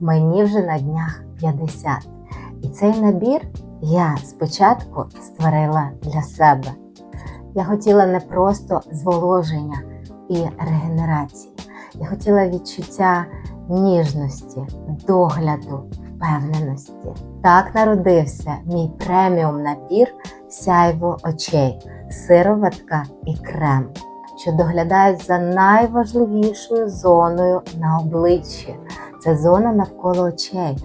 Мені вже на днях 50. І цей набір я спочатку створила для себе. Я хотіла не просто зволоження і регенерації. Я хотіла відчуття ніжності, догляду, впевненості. Так народився мій преміум набір сяйво очей, сироватка і крем, що доглядають за найважливішою зоною на обличчі. Це зона навколо очей,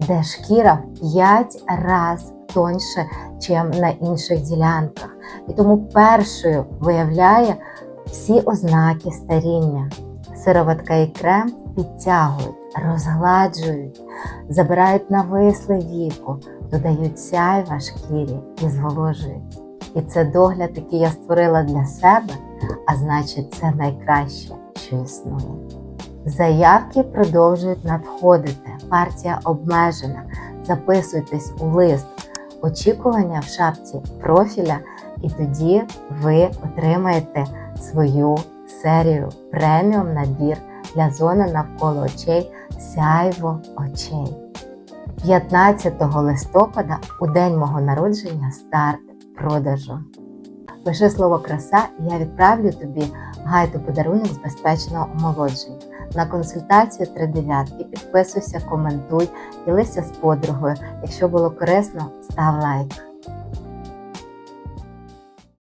де шкіра в 5 разів тоньше, ніж на інших ділянках. І тому першою виявляє всі ознаки старіння. Сироватка і крем підтягують, розгладжують, забирають нависли віку, додають сяйва шкірі і зволожують. І це догляд, який я створила для себе, а значить, це найкраще, що існує. Заявки продовжують надходити. Партія обмежена. Записуйтесь у лист очікування в шапці профіля, і тоді ви отримаєте свою серію преміум набір для зони навколо очей сяйво очей. 15 листопада, у день мого народження, старт продажу. Пиши слово краса, і я відправлю тобі гайду подарунок з безпечного омолодження. На консультацію три дев'ятки. Підписуйся, коментуй, ділися з подругою. Якщо було корисно, став лайк.